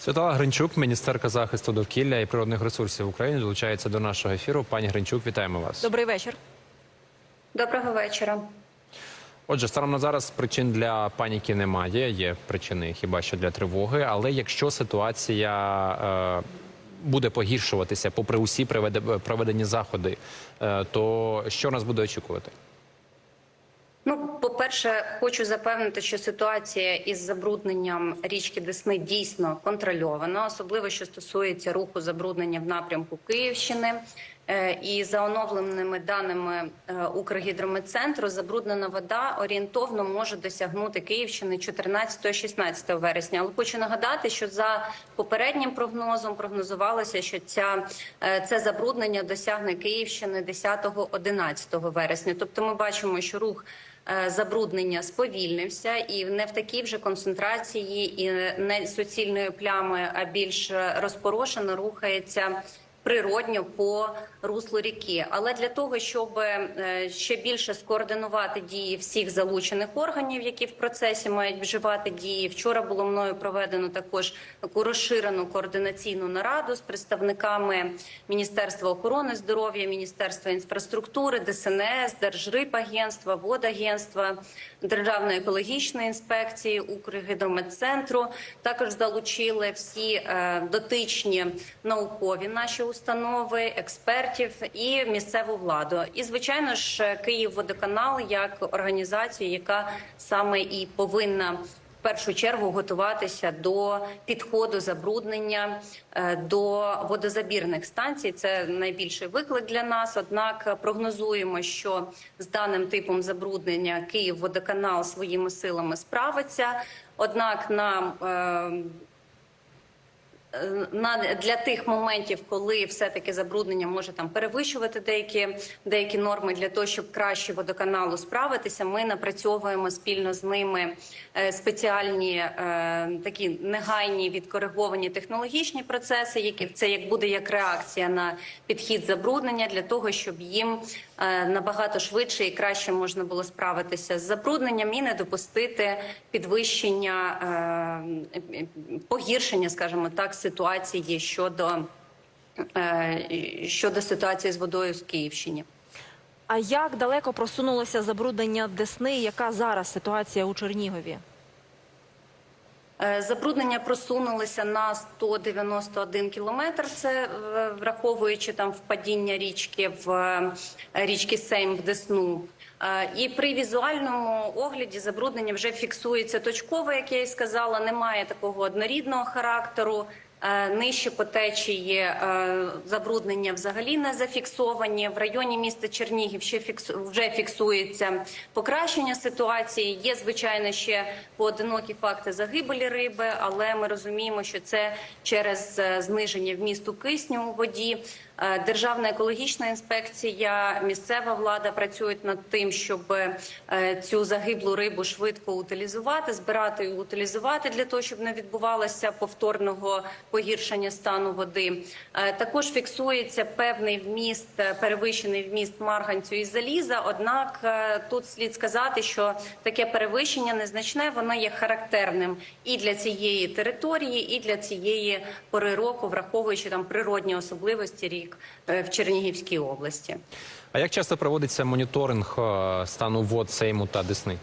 Святала Гринчук, міністерка захисту довкілля і природних ресурсів України, долучається до нашого ефіру. Пані Гринчук, вітаємо вас. Добрий вечір. Доброго вечора. Отже, станом на зараз причин для паніки немає. Є причини хіба що для тривоги. Але якщо ситуація е, буде погіршуватися, попри усі приведе- проведені заходи, е, то що нас буде очікувати? Ну, по-перше, хочу запевнити, що ситуація із забрудненням річки Десни дійсно контрольована, особливо що стосується руху забруднення в напрямку Київщини. Е, І за оновленими даними е, Укргідрометцентру, забруднена вода орієнтовно може досягнути Київщини 14-16 вересня. Але хочу нагадати, що за попереднім прогнозом прогнозувалося, що ця е, це забруднення досягне Київщини 10-11 вересня. Тобто, ми бачимо, що рух забруднення сповільнився і не в такій вже концентрації і не суцільної плями, а більш розпорошено рухається. Природньо по руслу ріки, але для того, щоб е, ще більше скоординувати дії всіх залучених органів, які в процесі мають вживати дії, вчора було мною проведено також таку розширену координаційну нараду з представниками Міністерства охорони здоров'я, Міністерства інфраструктури, ДСНС, Держрибагентства, Водагентства, Державної екологічної інспекції, Укргідрометцентру. Також залучили всі е, дотичні наукові наші установи, експертів і місцеву владу. І звичайно ж, Київводоканал як організацію, яка саме і повинна. В першу чергу готуватися до підходу забруднення е, до водозабірних станцій. Це найбільший виклик для нас. Однак прогнозуємо, що з даним типом забруднення Київводоканал своїми силами справиться. Однак нам е, на для тих моментів, коли все-таки забруднення може там перевищувати деякі деякі норми для того, щоб краще водоканалу справитися, ми напрацьовуємо спільно з ними е, спеціальні е, такі негайні відкориговані технологічні процеси, які це як буде як реакція на підхід забруднення для того, щоб їм е, набагато швидше і краще можна було справитися з забрудненням і не допустити підвищення е, погіршення, скажімо так, ситуації щодо, е, щодо ситуації з водою в Київщині. А як далеко просунулося забруднення Десни? Яка зараз ситуація у Чернігові? Е, Забруднення просунулися на 191 кілометр. Це е, враховуючи там впадіння річки в річки Сейм в Десну. І при візуальному огляді забруднення вже фіксується точково, як я і сказала. Немає такого однорідного характеру. Е, Нижче по течії е, забруднення взагалі не зафіксовані. В районі міста Чернігів ще вже фіксується покращення ситуації. Є звичайно ще поодинокі факти загибелі риби, але ми розуміємо, що це через е, зниження вмісту кисню у воді. Е, Державна екологічна інспекція, місцева влада працюють над тим, щоб е, цю загиблу рибу швидко утилізувати, збирати і утилізувати для того, щоб не відбувалося повторного погіршення стану води. Е, Також фіксується певний вміст, перевищений вміст марганцю і заліза. Однак тут слід сказати, що таке перевищення незначне, воно є характерним і для цієї території, і для цієї пори року, враховуючи там природні особливості рік е, в Чернігівській області. А як часто проводиться моніторинг е, стану вод Сейму та Десни?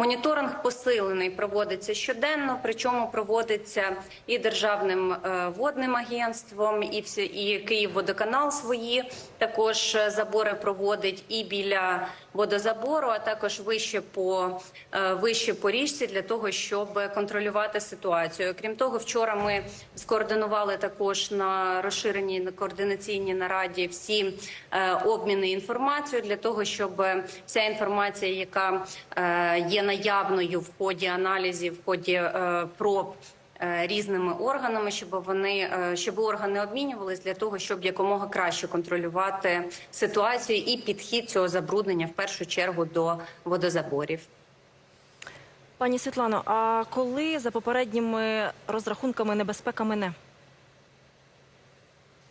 Моніторинг посилений проводиться щоденно, причому проводиться і державним е, водним агентством, і всі і Київводоканал свої також е, забори проводить і біля водозабору, а також вище по е, вище по річці для того, щоб контролювати ситуацію. Крім того, вчора ми скоординували також на розширеній на координаційній нараді всі обміни інформацією для того, щоб вся інформація, яка є наявною в ході аналізів, в ході е, проб. е, Різними органами, щоб вони е, щоб органи обмінювались для того, щоб якомога краще контролювати ситуацію і підхід цього забруднення в першу чергу до водозаборів. Пані Світлано, а коли за попередніми розрахунками небезпека мине?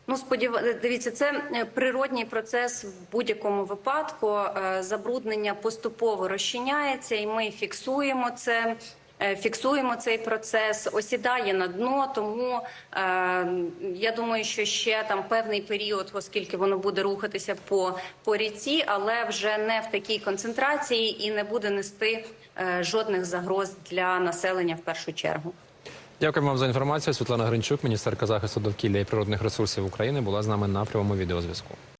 Ну, сподів... дивіться, це е, природній процес в будь-якому випадку. Е, Забруднення поступово розчиняється, і ми фіксуємо це. е, фіксуємо цей процес, осідає на дно. Тому е, я думаю, що ще там певний період, оскільки воно буде рухатися по, по ріці, але вже не в такій концентрації і не буде нести е, жодних загроз для населення в першу чергу. Дякуємо вам за інформацію. Світлана Гринчук, міністерка захисту довкілля і природних ресурсів України, була з нами на прямому відеозв'язку.